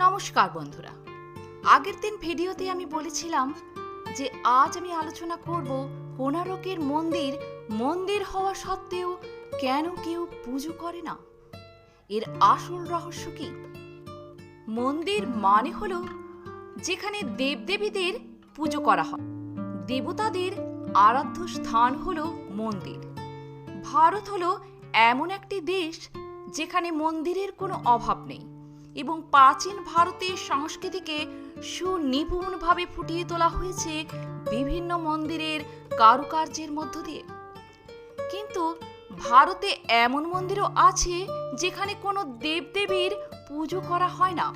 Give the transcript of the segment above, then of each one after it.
নমস্কার বন্ধুরা। আগের দিন ভিডিওতে আমি বলেছিলাম যে আজ আমি আলোচনা করব কোনারকের মন্দির মন্দির হওয়া সত্ত্বেও কেন কেউ পুজো করে না? এর আসল রহস্য কি? মন্দির মানে হলো যেখানে দেবদেবীদের পুজো করা হয়। দেবতাদের আরাধ্য স্থান হলো মন্দির। ভারত হলো এমন একটি দেশ যেখানে মন্দিরের কোনো অভাব নেই। এবং প্রাচীন ভারতের সংস্কৃতিকে সুনিপুণভাবে ফুটিয়ে তোলা হয়েছে বিভিন্ন মন্দিরের কারুকার্যের মধ্য দিয়ে। কিন্তু ভারতে এমন মন্দিরও আছে যেখানে কোনো দেবদেবীর পুজো করা হয় না।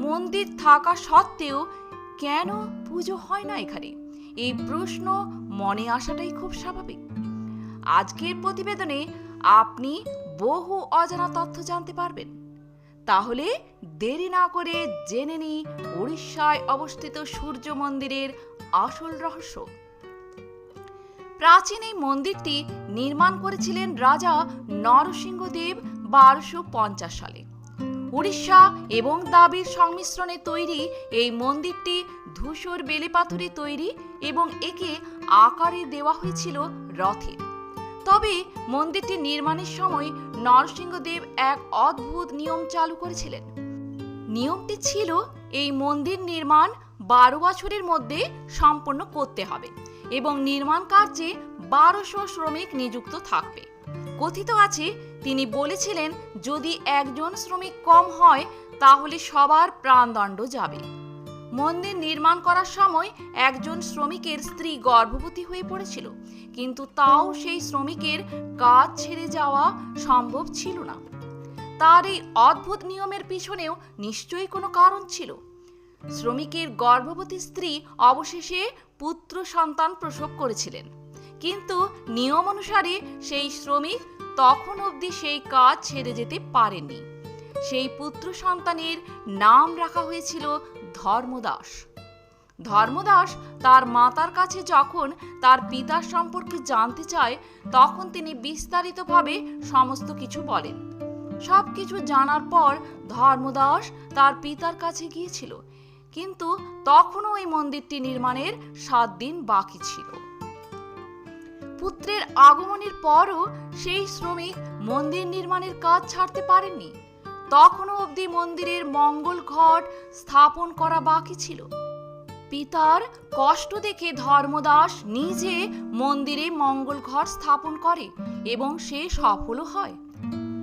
মন্দির থাকা সত্ত্বেও কেন পুজো হয় না এখানে? এই প্রশ্ন মনে আসাটাই খুব স্বাভাবিক। আজকের প্রতিবেদনে আপনি বহু অজানা তথ্য জানতে পারবেন। তাহলে দেরি না করে জেনে নিই উড়িষ্যায় অবস্থিত সূর্য মন্দিরের আসল রহস্য। প্রাচীন এই মন্দিরটি নির্মাণ করেছিলেন রাজা নরসিংহদেব বারোশো পঞ্চাশ সালে। উড়িষ্যা এবং দাবির সংমিশ্রণে তৈরি এই মন্দিরটি ধূসর বেলে পাথরে তৈরি এবং একে আকারে দেওয়া হয়েছিল রথের তবে মন্দিরটি নির্মাণের সময় নরসিংহদেব এক অদ্ভুত নিয়ম চালু করেছিলেন। নিয়মটি ছিল এই মন্দির নির্মাণ বারো বছরের মধ্যে সম্পন্ন করতে হবে এবং নির্মাণ কার্যে বারোশো শ্রমিক নিযুক্ত থাকবে। কথিত আছে, তিনি বলেছিলেন, যদি একজন শ্রমিক কম হয়, তাহলে সবার প্রাণদণ্ড যাবে। মন্দির নির্মাণ করার সময় একজন শ্রমিকের স্ত্রী গর্ভবতী হয়ে পড়েছিল। কিন্তু তাও সেই শ্রমিকের কাজ ছেড়ে যাওয়া সম্ভব ছিল না। তার এই অদ্ভুত নিয়মের পিছনেও নিশ্চয়ই কোনো কারণ ছিল। শ্রমিকের গর্ভবতী স্ত্রী অবশেষে পুত্র সন্তান প্রসব করেছিলেন। কিন্তু নিয়ম অনুসারে সেই শ্রমিক তখন অবধি সেই কাজ ছেড়ে যেতে পারেননি। সেই পুত্র সন্তানের নাম রাখা হয়েছিল ধর্মদাস। ধর্মদাস তার মাতার কাছে যখন তার পিতার সম্পর্কে জানতে চায়, তখন তিনি বিস্তারিতভাবে সমস্ত কিছু বলেন। সব কিছু জানার পর ধর্মদাস তার পিতার কাছে গিয়েছিল। কিন্তু তখনও এই মন্দিরটি নির্মাণের সাত দিন বাকি ছিল। পুত্রের আগমনের পরও সেই শ্রমিক মন্দির নির্মাণের কাজ ছাড়তে পারেননি। তখনও অবধি মন্দিরের মঙ্গল ঘট স্থাপন করা বাকি ছিল। পিতার কষ্ট দেখে ধর্মদাস নিজে মন্দিরে মঙ্গল ঘর স্থাপন করে এবং সে সফলও হয়।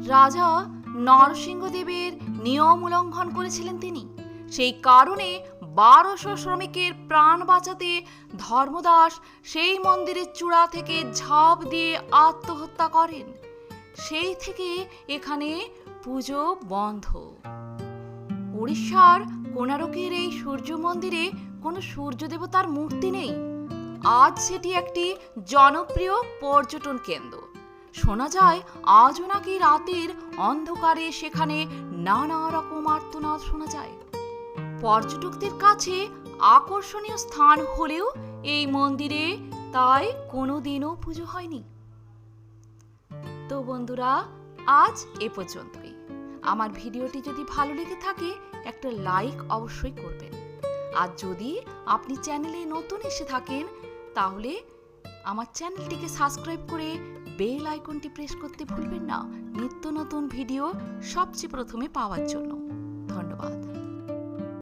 রাজা নরসিংহদেবের নিয়ম উল্লঙ্ঘন করেছিলেন তিনি। সেই কারণে বারোশো শ্রমিকের প্রাণ বাঁচাতে ধর্মদাস সেই মন্দিরের চূড়া থেকে ঝাঁপ দিয়ে আত্মহত্যা করেন। সেই থেকে এখানে পুজো বন্ধ। উড়িষ্যার কোনারকের এই সূর্য মন্দিরে কোনো সূর্য দেবতার মূর্তি নেই। আজ সেটি একটি জনপ্রিয় পর্যটন কেন্দ্র। শোনা যায়, আজও নাকি রাতের অন্ধকারে সেখানে নানা রকম আর্তনাদ শোনা যায়। পর্যটকদের কাছে আকর্ষণীয় স্থান হলেও এই মন্দিরে তাই কোনোদিনও পুজো হয়নি। তো বন্ধুরা, আজ এ পর্যন্তই। আমার ভিডিওটি যদি ভালো লেগে থাকে, একটা লাইক অবশ্যই করবেন। আর যদি আপনি চ্যানেলে নতুন এসে থাকেন, তাহলে আমার চ্যানেলটিকে সাবস্ক্রাইব করে বেল আইকনটি প্রেস করতে ভুলবেন না। নিত্য নতুন ভিডিও সবচেয়ে প্রথমে পাওয়ার জন্য। ধন্যবাদ।